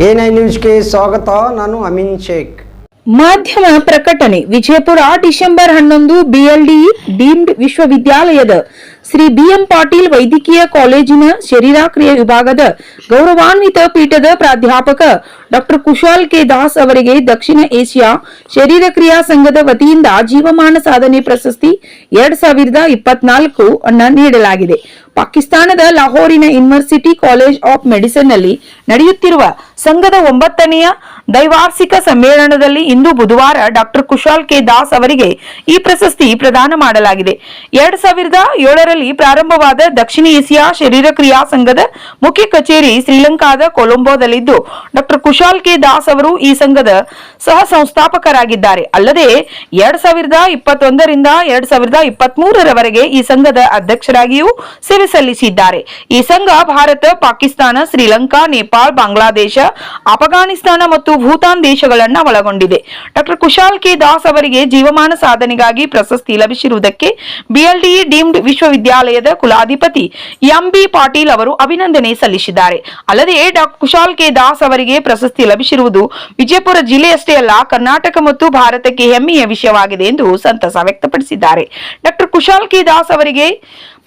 A nine ನ್ಯೂಸ್ಗೆ ಸ್ವಾಗತ ನಾನು ಅಮೀನ್ ಶೇಖ್ ಮಾಧ್ಯಮ ಪ್ರಕಟಣೆ ವಿಜಯಪುರ ಡಿಸೆಂಬರ್ ಹನ್ನೊಂದು ಬಿಎಲ್ಡಿ ಡೀಮ್ಡ್ ವಿಶ್ವವಿದ್ಯಾಲಯದ ಶ್ರೀ ಬಿಎಂ ಪಾಟೀಲ್ ವೈದ್ಯಕೀಯ ಕಾಲೇಜಿನ ಶರೀರಾಕ್ರಿಯ ವಿಭಾಗದ ಗೌರವಾನ್ವಿತ ಪೀಠದ ಪ್ರಾಧ್ಯಾಪಕ ಡಾಕ್ಟರ್ ಕುಶಾಲ್ ಕೆ ದಾಸ್ ಅವರಿಗೆ ದಕ್ಷಿಣ ಏಷ್ಯಾ ಶರೀರಕ್ರಿಯಾ ಸಂಘದ ವತಿಯಿಂದ ಜೀವಮಾನ ಸಾಧನೆ ಪ್ರಶಸ್ತಿ ಎರಡ್ ಸಾವಿರದ ಇಪ್ಪತ್ನಾಲ್ಕು ಅನ್ನ ನೀಡಲಾಗಿದೆ. ಪಾಕಿಸ್ತಾನದ ಲಾಹೋರಿನ ಯೂನಿವರ್ಸಿಟಿ ಕಾಲೇಜ್ ಆಫ್ ಮೆಡಿಸಿನ್ನಲ್ಲಿ ನಡೆಯುತ್ತಿರುವ ಸಂಘದ ಒಂಬತ್ತನೆಯ ದೈವಾರ್ಷಿಕ ಸಮ್ಮೇಳನದಲ್ಲಿ ಇಂದು ಬುಧವಾರ ಡಾಕ್ಟರ್ ಕುಶಾಲ್ ಕೆ ದಾಸ್ ಅವರಿಗೆ ಈ ಪ್ರಶಸ್ತಿ ಪ್ರದಾನ ಮಾಡಲಾಗಿದೆ. ಎರಡ್ ಸಾವಿರದ ಏಳರಲ್ಲಿ ಪ್ರಾರಂಭವಾದ ದಕ್ಷಿಣ ಏಷ್ಯಾ ಶರೀರಕ್ರಿಯಾ ಸಂಘದ ಮುಖ್ಯ ಕಚೇರಿ ಶ್ರೀಲಂಕಾದ ಕೊಲಂಬೋದಲ್ಲಿದ್ದು, ಡಾಕ್ಟರ್ ಕುಶಾಲ್ ಕೆ ದಾಸ್ ಅವರು ಈ ಸಂಘದ ಸಹ ಸಂಸ್ಥಾಪಕರಾಗಿದ್ದಾರೆ. ಅಲ್ಲದೆ, ಎರಡ್ ಸಾವಿರದ ಇಪ್ಪತ್ತೊಂದರಿಂದ ಎರಡ್ ಸಾವಿರದ ಇಪ್ಪತ್ತ್ ಮೂರರವರೆಗೆ ಈ ಸಂಘದ ಅಧ್ಯಕ್ಷರಾಗಿಯೂ ಸೇವೆ ಸಲ್ಲಿಸಿದ್ದಾರೆ. ಈ ಸಂಘ ಭಾರತ, ಪಾಕಿಸ್ತಾನ, ಶ್ರೀಲಂಕಾ, ನೇಪಾಳ, ಬಾಂಗ್ಲಾದೇಶ ಅಫಘಾನಿಸ್ತಾನ ಮತ್ತು ಭೂತಾನ್ ದೇಶಗಳನ್ನ ಒಳಗೊಂಡಿದೆ. ಡಾಕ್ಟರ್ ಕುಶಾಲ್ ಕೆ ದಾಸ್ ಅವರಿಗೆ ಜೀವಮಾನ ಸಾಧನೆಗಾಗಿ ಪ್ರಶಸ್ತಿ ಲಭಿಸಿರುವುದಕ್ಕೆ ಬಿಎಲ್ಡಿಇ ಡೀಮ್ಡ್ ವಿಶ್ವವಿದ್ಯಾಲಯದ ಕುಲಾಧಿಪತಿ ಎಂಬಿ ಪಾಟೀಲ್ ಅವರು ಅಭಿನಂದನೆ ಸಲ್ಲಿಸಿದ್ದಾರೆ. ಅಲ್ಲದೆ ಡಾ. ಕುಶಾಲ್ ಕೆ. ದಾಸ್ ಅವರಿಗೆ ಪ್ರಶಸ್ತಿ ಲಭಿಸಿರುವುದು ವಿಜಯಪುರ ಜಿಲ್ಲೆಯಷ್ಟೇ ಅಲ್ಲ, ಕರ್ನಾಟಕ ಮತ್ತು ಭಾರತಕ್ಕೆ ಹೆಮ್ಮೆಯ ವಿಷಯವಾಗಿದೆ ಎಂದು ಸಂತಸ ವ್ಯಕ್ತಪಡಿಸಿದ್ದಾರೆ. Doctor Kushal K. ದಾಸ್ ಅವರಿಗೆ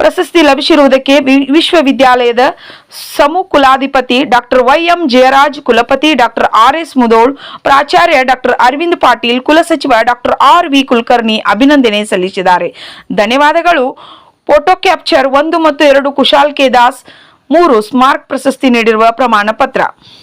ಪ್ರಶಸ್ತಿ ಲಭಿಸಿರುವುದಕ್ಕೆ ವಿಶ್ವವಿದ್ಯಾಲಯದ ಸಮು ಕುಲಾಧಿಪತಿ ಡಾಕ್ಟರ್ ವೈ ಎಂ ಜಯರಾಜ್, ಕುಲಪತಿ ಡಾಕ್ಟರ್ ಆರ್ ಎಸ್ ಮುದೋಳ್, ಪ್ರಾಚಾರ್ಯ ಡಾಕ್ಟರ್ ಅರವಿಂದ್ ಪಾಟೀಲ್, ಕುಲಸಚಿವ ಡಾಕ್ಟರ್ ಆರ್ ವಿ ಕುಲಕರ್ಣಿ ಅಭಿನಂದನೆ ಸಲ್ಲಿಸಿದ್ದಾರೆ. ಧನ್ಯವಾದಗಳು. ಫೋಟೋ ಕ್ಯಾಪ್ಚರ್ ಒಂದು ಮತ್ತು ಎರಡು ಕುಶಾಲ್ ಕೆ ದಾಸ್ ಮೂರು ಸ್ಮಾರ್ಕ್ ಪ್ರಶಸ್ತಿ ನೀಡಿರುವ ಪ್ರಮಾಣ ಪತ್ರ